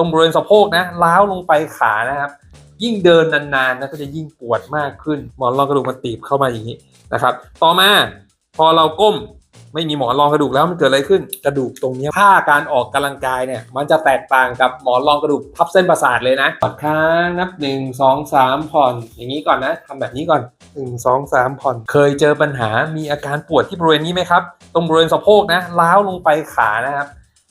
ตรงบริเวณสะโพกนะล้าวลงไปขานะครับ ยิ่งเดินนานๆนะก็จะยิ่งปวดมากขึ้น หมอนรองกระดูกมันตีบเข้ามาอย่างนี้นะครับ ต่อมาพอเราก้มไม่มีหมอนรองกระดูกแล้วมันเกิดอะไรขึ้น กระดูกตรงนี้ท่าการออกกำลังกายเนี่ย มันจะแตกต่างกับหมอนรองกระดูกทับเส้นประสาทเลยนะกดค้างนับหนึ่งสองสามผ่อน อย่างนี้ก่อนนะทำแบบนี้ก่อนหนึ่งสองสามผ่อน เคยเจอปัญหามีอาการปวดที่บริเวณนี้ไหมครับ ตรงบริเวณสะโพกนะล้าวลงไปขานะครับ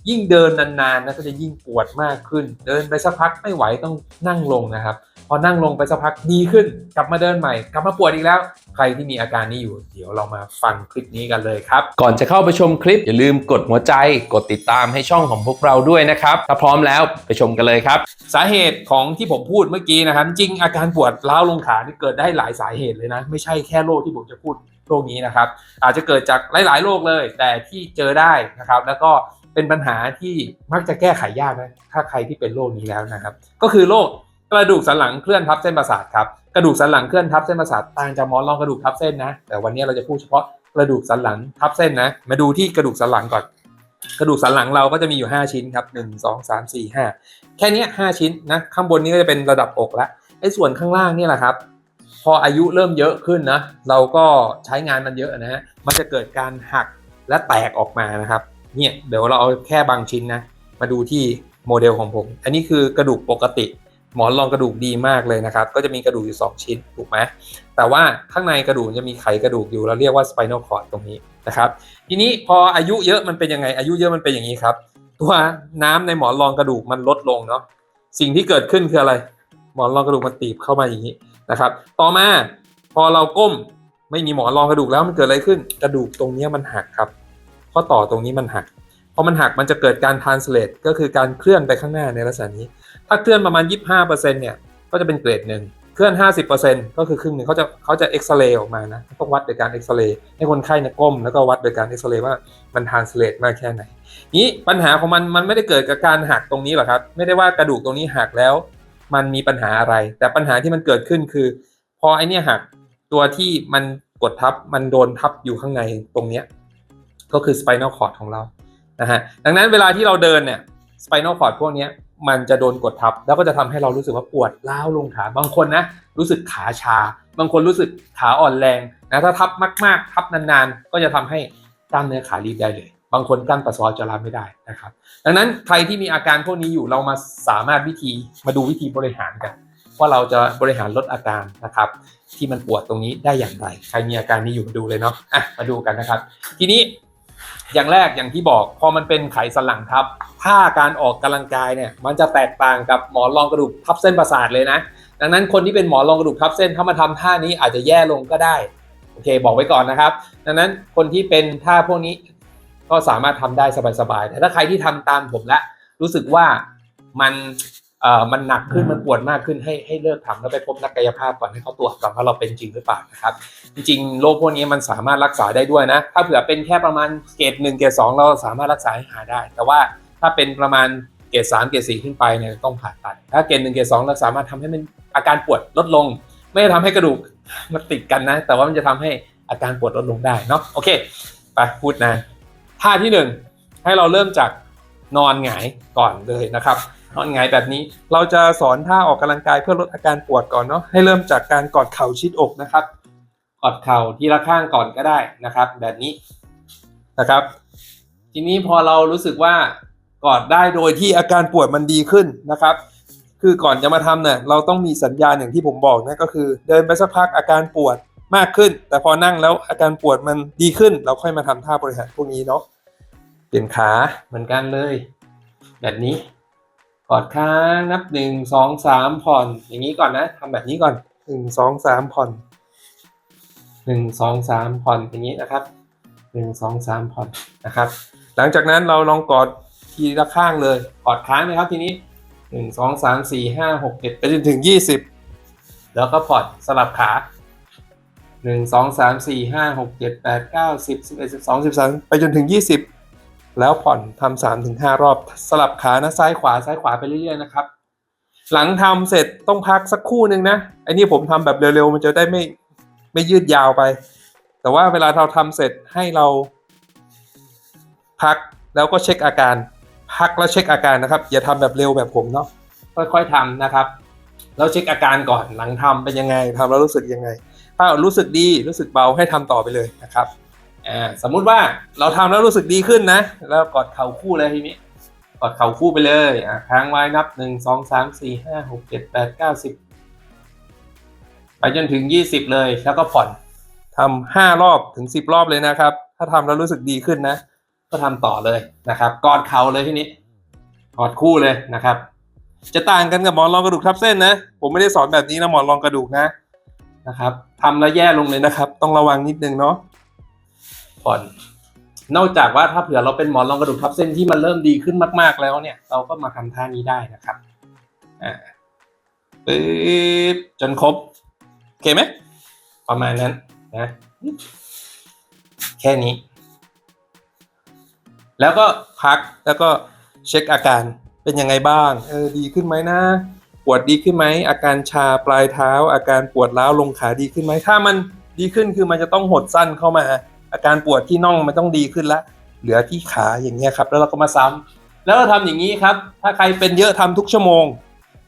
ยิ่งเดินนานๆนะก็จะยิ่งปวดมากขึ้น เดินไปสักพักไม่ไหวต้องนั่งลงนะครับ พอนั่งลงไปสักพักดีขึ้น กลับมาเดินใหม่ กลับมาปวดอีกแล้ว ใครที่มีอาการนี้อยู่ เดี๋ยวเรามาฟังคลิปนี้กันเลยครับ ก่อนจะเข้าไปชมคลิปอย่าลืมกดหัวใจ กดติดตามให้ช่องของพวกเราด้วยนะครับถ้าพร้อมแล้วไปชมกันเลยครับ สาเหตุของที่ผมพูดเมื่อกี้นะครับ จริงอาการปวดร้าวลงขานี่เกิดได้หลายสาเหตุเลยนะ ไม่ใช่แค่โรคที่ผมจะพูดโรคนี้นะครับอาจจะเกิดจากหลาย ๆ โรคเลย แต่ที่เจอได้นะครับ แล้วก็ เป็นปัญหาที่มักจะแก้ไขยากนะถ้าใครที่เป็นโรคนี้แล้วนะครับ ก็คือโรคกระดูกสันหลังเคลื่อนทับเส้นประสาทครับกระดูกสันหลังเคลื่อนทับเส้นประสาทต่างจากหมอนรองกระดูกทับเส้นนะ แต่วันนี้เราจะพูดเฉพาะกระดูกสันหลังทับเส้นนะ มาดูที่กระดูกสันหลังก่อน กระดูกสันหลังเราก็จะมีอยู่ 5 ชิ้นครับ1 2 3 4 5 แค่นี้5ชิ้นนะข้างบนนี้ก็จะเป็นระดับอกแล้วไอ้ส่วนข้างล่างนี่แหละครับ พออายุเริ่มเยอะขึ้นนะ เราก็ใช้งานมันเยอะนะฮะมันจะเกิดการหักและแตกออกมานะครับ เนี่ยเดี๋ยวเราเอาแค่บางชิ้นนะ มาดูที่โมเดลของผม อันนี้คือกระดูกปกติ หมอนรองกระดูกดีมากเลยนะครับ ก็จะมีกระดูกอยู่ 2 ชิ้นถูกไหมแต่ว่าข้างในกระดูกจะมีไขกระดูกอยู่เราเรียกว่า spinal cord ตรงนี้นะครับ ทีนี้พออายุเยอะมันเป็นยังไง อายุเยอะมันเป็นอย่างนี้ครับ ตัวน้ำในหมอนรองกระดูกมันลดลงเนาะ สิ่งที่เกิดขึ้นคืออะไร หมอนรองกระดูกมันตีบเข้ามาอย่างนี้นะครับ ต่อมาพอเราก้มไม่มีหมอนรองกระดูกแล้วมันเกิดอะไรขึ้น กระดูกตรงนี้มันหักครับ ข้อต่อตรงนี้มันหักพอมันหักมันจะเกิดการ translate ก็คือการเคลื่อนไปข้างหน้าในลักษณะนี้ ถ้าเคลื่อนประมาณ 25%เนี่ยก็จะเป็นเกรดหนึ่งเคลื่อน 50%ก็คือครึ่งหนึ่งเขาจะเขาจะเอ็กซเรย์ออกมานะต้องวัดโดยการเอ็กซเรย์ให้คนไข้เนี่ยก้มแล้วก็วัดโดยการเอ็กซเรย์ว่ามัน translate มากแค่ไหน นี้ปัญหาของมันมันไม่ได้เกิดกับการหักตรงนี้หรอกครับ ไม่ได้ว่ากระดูกตรงนี้หักแล้ว มันมีปัญหาอะไร แต่ปัญหาที่มันเกิดขึ้นคือ พอไอเนี้ยหักตัวที่มันกดทับมันโดนทับอยู่ข้างในตรงเนี้ย ก็คือ spinal cord ของเรานะฮะดังนั้นเวลาที่เราเดินเนี่ย spinal cord พวกนี้มันจะโดนกดทับ แล้วก็จะทำให้เรารู้สึกว่าปวดร้าวลงขาบางคนนะรู้สึกขาชา บางคนรู้สึกขาอ่อนแรงนะถ้าทับมากๆ ทับนานๆ ก็จะทำให้กล้ามเนื้อขารีบได้เลย บางคนกลั้นปัสสาวะจะรับไม่ได้นะครับ ดังนั้นใครที่มีอาการพวกนี้อยู่เรามาสามารถวิธีมาดูวิธีบริหารกัน ว่าเราจะบริหารลดอาการนะครับ ที่มันปวดตรงนี้ได้อย่างไร ใครมีอาการนี้อยู่มาดูเลยเนาะอะมาดูกันนะครับ ทีนี้ อย่างแรกอย่างที่บอกพอมันเป็นไขสันหลังทับท่าการออกกำลังกายเนี่ยมันจะแตกต่างกับหมอนรองกระดูกทับเส้นประสาทเลยนะ ดังนั้นคนที่เป็นหมอนรองกระดูกทับเส้นถ้ามาทำท่านี้อาจจะแย่ลงก็ได้โอเคบอกไว้ก่อนนะครับ ดังนั้นคนที่เป็นท่าพวกนี้ก็สามารถทำได้สบายๆแต่ถ้าใครที่ทำตามผมและรู้สึกว่ามัน มันหนักขึ้นมันปวดมากขึ้นให้ให้เลิกทำแล้วไปพบนักกายภาพก่อนให้เขาตรวจก่อนว่าเราเป็นจริงหรือเปล่านะครับ จริงๆโรคพวกนี้มันสามารถรักษาได้ด้วยนะ ถ้าเผื่อเป็นแค่ประมาณเกรดหนึ่งเกรดสองเราสามารถรักษาให้หายได้ แต่ว่าถ้าเป็นประมาณเกรดสามเกรดสี่ขึ้นไปเนี่ยต้องผ่าตัด ถ้าเกรดหนึ่งเกรดสองเราสามารถทำให้มันอาการปวดลดลง ไม่ได้ทำให้กระดูกมันติดกันนะ แต่ว่ามันจะทำให้อาการปวดลดลงได้เนาะโอเคไปพูดนานท่าที่หนึ่งให้เราเริ่มจากนอนหงายก่อนเลยนะครับ นอนหงายแบบนี้ เราจะสอนท่าออกกำลังกายเพื่อลดอาการปวดก่อนเนาะให้เริ่มจากการกอดเข่าชิดอกนะครับ กอดเข่าทีละข้างก่อนก็ได้นะครับ แบบนี้นะครับ ทีนี้พอเรารู้สึกว่ากอดได้โดยที่อาการปวดมันดีขึ้นนะครับ คือก่อนจะมาทำเนี่ยเราต้องมีสัญญาณอย่างที่ผมบอกนะก็คือ เดินไปสักพักอาการปวดมากขึ้น แต่พอนั่งแล้วอาการปวดมันดีขึ้น เราค่อยมาทำท่าบริหารพวกนี้เนาะเปลี่ยนขาเหมือนกันเลย แบบนี้ กอดค้างนับหนึ่งสองสามผ่อน อย่างนี้ก่อนนะทำแบบนี้ก่อนหนึ่งสองสามผ่อนหนึ่งสองสามผ่อนอย่างนี้นะครับหนึ่งสองสามผ่อนนะครับ หลังจากนั้นเราลองกอดทีละข้างเลยกอดค้างนะครับทีนี้หนึ่งสองสามสี่ห้าหกเจ็ดไปจนถึงยี่สิบแล้วก็ผ่อนสลับขาหนึ่งสองสามสี่ห้าหกเจ็ดแปดเก้าสิบสิบเอ็ดสิบสองสิบสามไปจนถึงยี่สิบ แล้วผ่อนทำสามถึงห้ารอบสลับขานะซ้ายขวาซ้ายขวาไปเรื่อยๆนะครับ หลังทำเสร็จต้องพักสักคู่หนึ่งนะไอ้นี่ผมทำแบบเร็วๆ มันจะได้ไม่ไม่ยืดยาวไป แต่ว่าเวลาเราทำเสร็จให้เรา พักแล้วก็เช็คอาการ พักแล้วเช็คอาการนะครับ อย่าทำแบบเร็วแบบผมเนาะค่อยๆทำนะครับแล้วเช็คอาการก่อนหลังทำเป็นยังไงทำแล้วรู้สึกยังไง ถ้ารู้สึกดีรู้สึกเบาให้ทำต่อไปเลยนะครับ อ่าสมมุติว่าเราทำแล้วรู้สึกดีขึ้นนะ แล้วกอดเข่าคู่เลยทีนี้กอดเข่าคู่ไปเลยอ่าค้างไว้นับหนึ่งสองสามสี่ห้าหกเจ็ดแปดเก้าสิบไปจนถึงยี่สิบเลยแล้วก็ผ่อนทำห้ารอบถึงสิบรอบเลยนะครับ ถ้าทำแล้วรู้สึกดีขึ้นนะ ก็ทำต่อเลยนะครับ กอดเข่าเลยทีนี้ กอดคู่เลยนะครับ จะต่างกันกับหมอนรองกระดูกทับเส้นนะ ผมไม่ได้สอนแบบนี้นะหมอนรองกระดูกนะนะครับทำแล้วแย่ลงเลยนะครับ ต้องระวังนิดนึงเนาะ่อน นอกจากว่าถ้าเผื่อเราเป็นหมอนรองกระดูกทับเส้นที่มันเริ่มดีขึ้นมาก ๆ แล้วเนี่ย เราก็มาทำท่านี้ได้นะครับอ่าปึ๊บจนครบโอเคไหมประมาณนั้นนะแค่นี้ แล้วก็พักแล้วก็เช็คอาการเป็นยังไงบ้างเออดีขึ้นไหมนะปวดดีขึ้นไหมอาการชาปลายเท้า อาการปวดร้าวลงขาดีขึ้นไหมถ้ามันดีขึ้นคือมันจะต้องหดสั้นเข้ามา อาการปวดที่น่องมันต้องดีขึ้นละเหลือที่ขาอย่างเงี้ยครับ แล้วเราก็มาซ้ำแล้วเราทำอย่างนี้ครับ ถ้าใครเป็นเยอะทำทุกชั่วโมง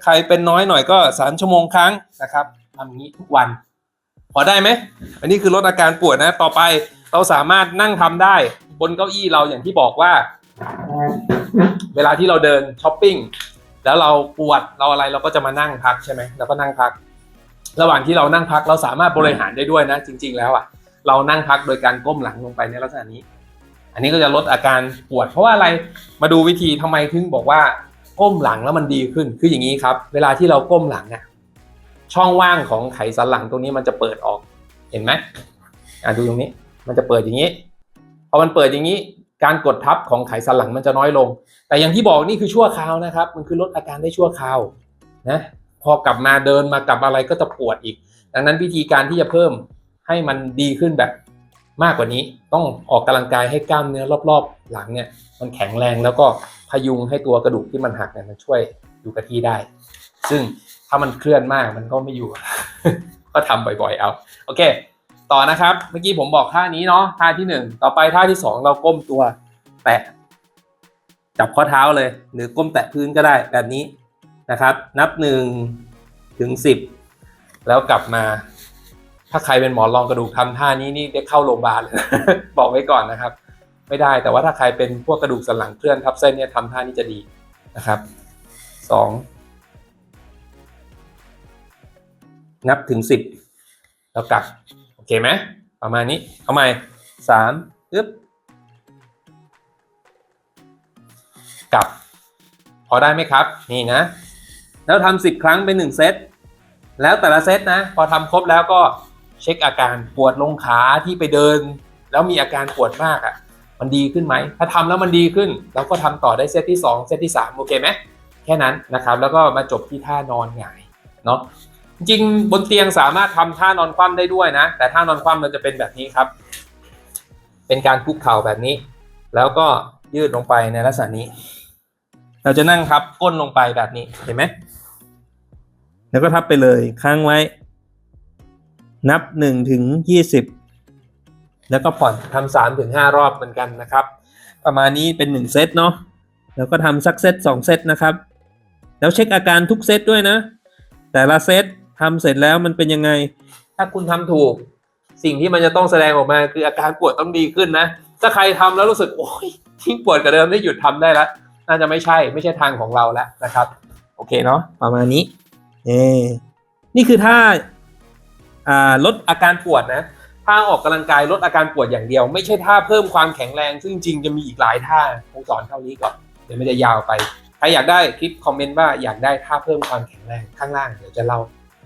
ใครเป็นน้อยหน่อยก็สามชั่วโมงครั้งนะครับทำอย่างนี้ทุกวัน พอได้ไหมอันนี้คือลดอาการปวดนะ ต่อไปเราสามารถนั่งทำได้ บนเก้าอี้เราอย่างที่บอกว่า เวลาที่เราเดินช้อปปิ้งแล้วเราปวดเราอะไรเราก็จะมานั่งพักใช่ไหมเราก็นั่งพัก ระหว่างที่เรานั่งพักเราสามารถบริหารได้ด้วยนะ จริง ๆ แล้วอะ เรานั่งพักโดยการก้มหลังลงไปในลักษณะนี้ อันนี้ก็จะลดอาการปวด เพราะว่าอะไรมาดูวิธีทำไมถึงบอกว่าก้มหลังแล้วมันดีขึ้นคืออย่างนี้ครับ เวลาที่เราก้มหลังเนี่ยช่องว่างของไขสันหลังตรงนี้มันจะเปิดออกเห็นไหมอะดูตรงนี้ มันจะเปิดอย่างนี้พอมันเปิดอย่างนี้ การกดทับของไขสันหลังมันจะน้อยลง แต่อย่างที่บอกนี่คือชั่วคราวนะครับ มันคือลดอาการได้ชั่วคราวนะพอกลับมาเดินมากลับอะไรก็จะปวดอีก ดังนั้นวิธีการที่จะเพิ่ม ให้มันดีขึ้นแบบมากกว่านี้ ต้องออกกำลังกายให้กล้ามเนื้อรอบๆ หลังเนี่ยมันแข็งแรงแล้วก็พยุงให้ตัวกระดูกที่มันหักเนี่ยมันช่วยอยู่กับที่ได้ ซึ่งถ้ามันเคลื่อนมากมันก็ไม่อยู่ ก็ทำบ่อยๆ เอา โอเค ต่อนะครับ เมื่อกี้ผมบอกท่านี้เนาะ ท่าที่หนึ่งต่อไปท่าที่สองเราก้มตัว แตะ จับข้อเท้าเลย หรือก้มแตะพื้นก็ได้แบบนี้นะครับ นับหนึ่งถึงสิบแล้วกลับมา ถ้าใครเป็นหมอนรองกระดูกทำท่านี้นี่ได้เข้าโรงพยาบาลเลยบอกไว้ก่อนนะครับ ไม่ได้แต่ว่าถ้าใครเป็นพวกกระดูกสันหลังเคลื่อนทับเส้นเนี่ยทำท่านี้จะดีนะครับสองนับถึงสิบแล้วกลับโอเคไหมประมาณนี้เอาใหม่สามอึ๊บกลับ พอได้ไหมครับ นี่นะ แล้วทำสิบครั้งเป็นหนึ่งเซตแล้วแต่ละเซตนะ พอทำครบแล้วก็ เช็คอาการปวดลงขาที่ไปเดิน แล้วมีอาการปวดมากอะ่ะ มันดีขึ้นไหม ถ้าทำแล้วมันดีขึ้น เราก็ทำต่อได้เซตที่ 2 เซตที่ 3 โอเคไหมแค่นั้นนะครับ แล้วก็มาจบที่ท่านอนหงายเนาะจริงบนเตียงสามารถทำท่านอนคว่ำได้ด้วยนะ แต่ท่านอนคว่ำเราจะเป็นแบบนี้ครับ เป็นการคุกเข่าแบบนี้ แล้วก็ยืดลงไปในลักษณะนี้ เราจะนั่งทับก้นลงไปแบบนี้เห็นไหมแล้วก็ทับไปเลยค้างไว้ นับหนึ่งถึงยี่สิบแล้วก็ผ่อนทำสามถึงห้ารอบเหมือนกันนะครับ ประมาณนี้เป็นหนึ่งเซตเนาะแล้วก็ทำสักเซตสองเซตนะครับ แล้วเช็คอาการทุกเซตด้วยนะ แต่ละเซตทำเสร็จแล้วมันเป็นยังไง ถ้าคุณทำถูก สิ่งที่มันจะต้องแสดงออกมาคืออาการปวดต้องดีขึ้นนะ ถ้าใครทำแล้วรู้สึกโอ้ยทิ้งปวดกว่าเดิมได้หยุดทำได้แล้วน่าจะไม่ใช่ไม่ใช่ทางของเราแล้วนะครับ โอเคเนาะประมาณนี้เอนี่คือถ้า ลดอาการปวดนะท่าออกกำลังกายลดอาการปวดอย่างเดียว ไม่ใช่ท่าเพิ่มความแข็งแรง ซึ่งจริงจะมีอีกหลายท่าคงสอนเท่านี้ก่อนเดี๋ยวมันจะยาวไปใครอยากได้คลิปคอมเมนต์ว่าอยากได้ท่าเพิ่มความแข็งแรงข้างล่างเดี๋ยวจะเล่า